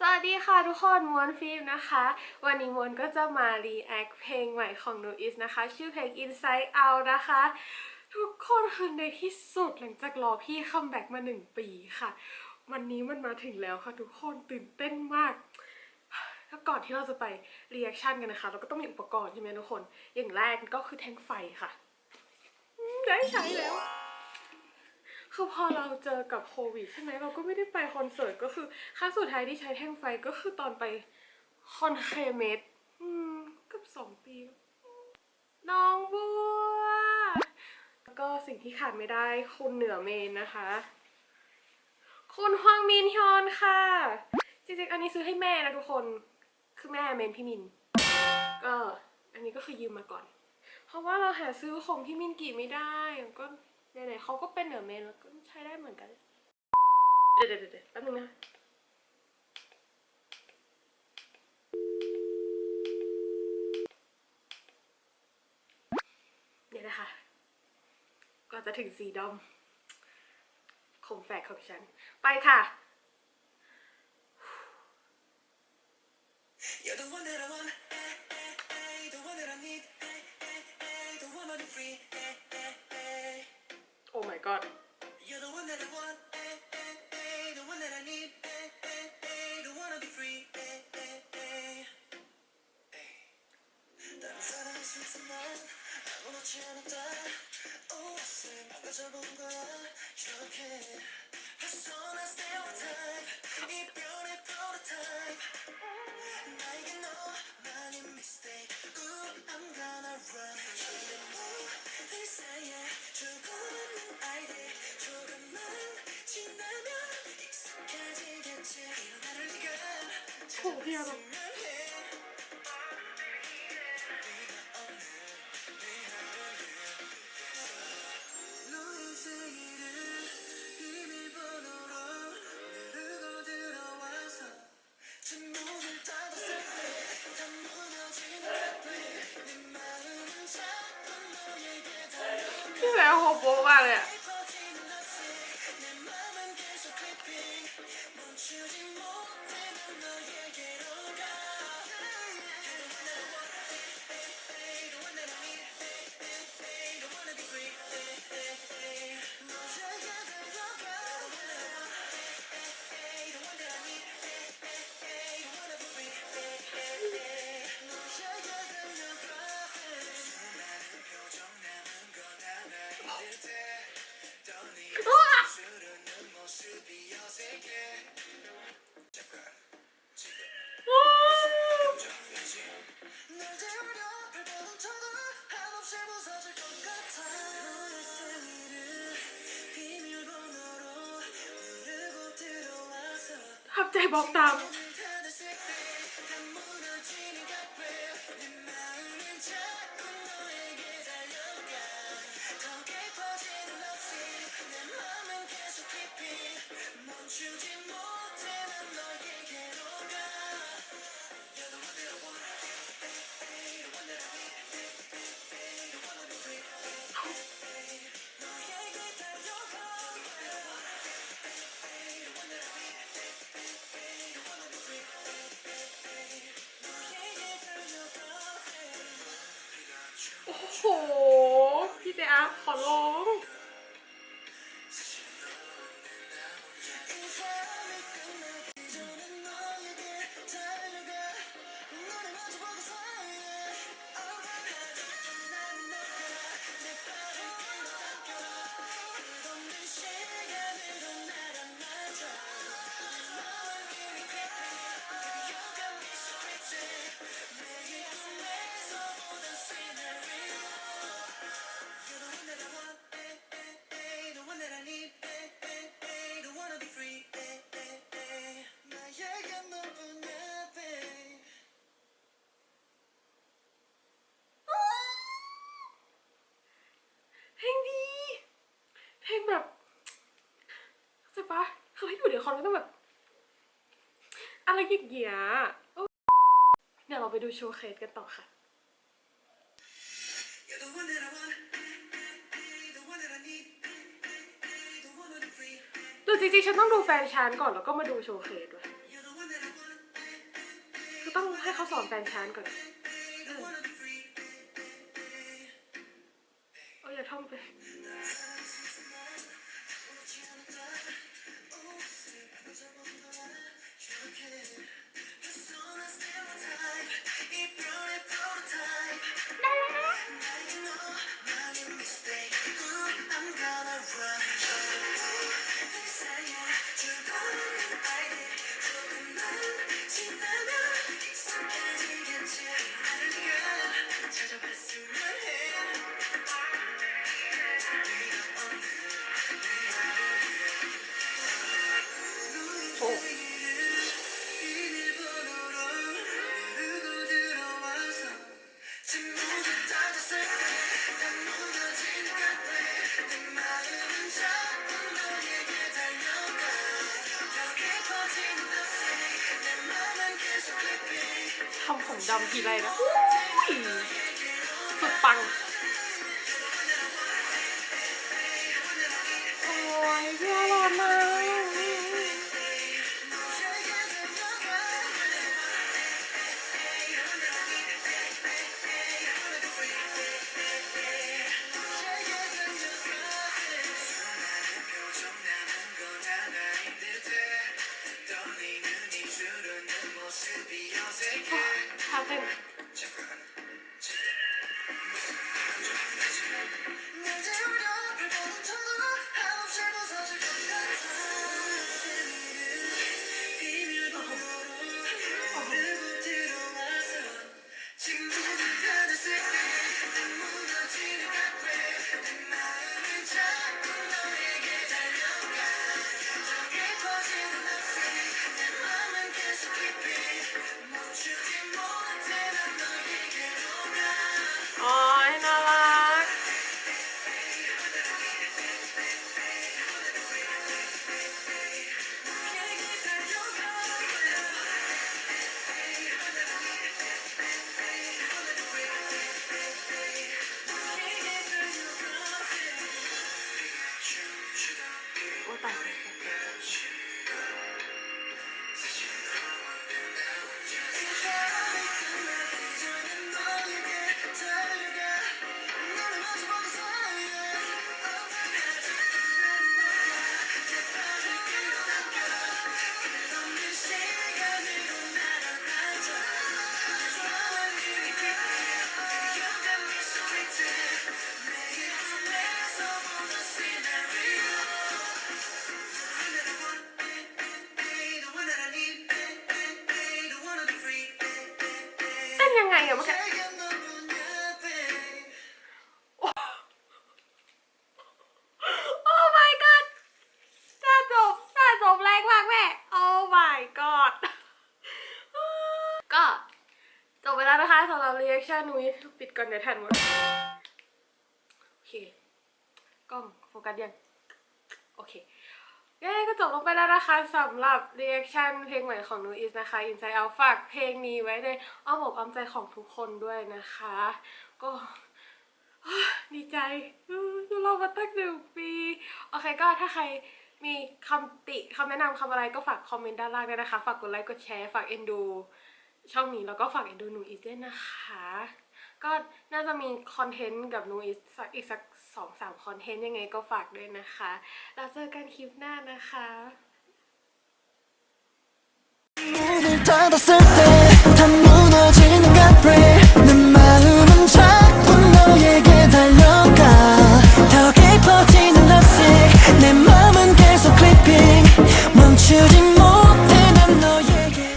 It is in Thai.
สวัสดีค่ะทุกคนมวนฟิล์มนะคะ วันนี้มวนก็จะมารีแอคเพลงใหม่ของ n o i s นะคะ ชื่อเพลง Inside Out นะคะ ทุกคนคือในที่สุดหลังจากรอพี่คัมแบ็กมาหนึ่งปีค่ะ วันนี้มันมาถึงแล้วค่ะทุกคนตื่นเต้นมากแล้วก่อนที่เราจะไปรีแอคชั่นกันนะคะ เราก็ต้องมีอุปกรณ์ใช่ไหมทุกคน อย่างแรกก็คือแท่งไฟค่ะ ได้ใช้แล้ว คือพอเราเจอกับโควิดใช่ไหมเราก็ไม่ได้ไปคอนเสิร์ตก็คือครั้งสุดท้ายที่ใช้แท่งไฟก็คือตอนไปคอนเคเมดอืมเกับสองปีน้องบัวแล้วก็สิ่งที่ขาดไม่ได้คุณเหนือเมนนะคะ คุณฮวงมินฮยอนค่ะ จริงๆ อันนี้ซื้อให้แม่นะทุกคนคือแม่เมนพี่มิน ก็อันนี้ก็คือยืมมาก่อน เพราะว่าเราหาซื้อของพี่มินกี่ไม่ได้ก็ ไหนๆเขาก็เป็นเหนือเมนแล้วก็ใช้ได้เหมือนกัน เดี๋ยวเดี๋ยวเดี๋ยวแป๊บนึงนะเดี๋ยวนะคะ ก็จะถึงสีดอมคมแฝกของฉัน ไปค่ะ โอ้ my so here i 계속 creeping 멈추지 못해 난 너에게 เจ เพลงดี เพลงแบบเข้าใจปะคือให้อยู่เดี๋ยวเขาต้องแบบ อะไรอย่างเงี้ยเออเดี๋ยวเราไปดูโชว์เคสกันต่อค่ะหรือจริงๆ ฉันต้องดูแฟนฉันก่อนแล้วก็มาดูโชว์เคสด้วยคือต้องให้เขาสอนแฟนชานก่อน เดำทีไรนะสุดปัง สำหรับ reaction นุ้ยปิดก่อนเดี๋ยวทันหมด โอเค กล้องโฟกัสยัง โอเคเย้ก็จบลงไปแล้วนะคะสำหรับ reaction เพลงใหม่ของนูอิสนะคะ Inside Out ฝากเพลงนี้ไว้ในอ้อมอกอ้อมใจของทุกคนด้วยนะคะ ก็ดีใจอือเรามาตั้งหนึ่งปี โอเคก็ถ้าใครมีคำติคำแนะนำคำอะไรก็ฝากคอมเมนต์ด้านล่างด้วยนะคะ ฝากกดไลค์กดแชร์ ฝากเอ็นดู ช่องนี้แล้วก็ฝากเอ็นดูหนูอีสด้วยนะคะ ก็น่าจะมีคอนเทนต์กับหนูอีสอีกสักสองสามคอนเทนต์ยังไงก็ฝากด้วยนะคะ แล้วเจอกันคลิปหน้านะคะ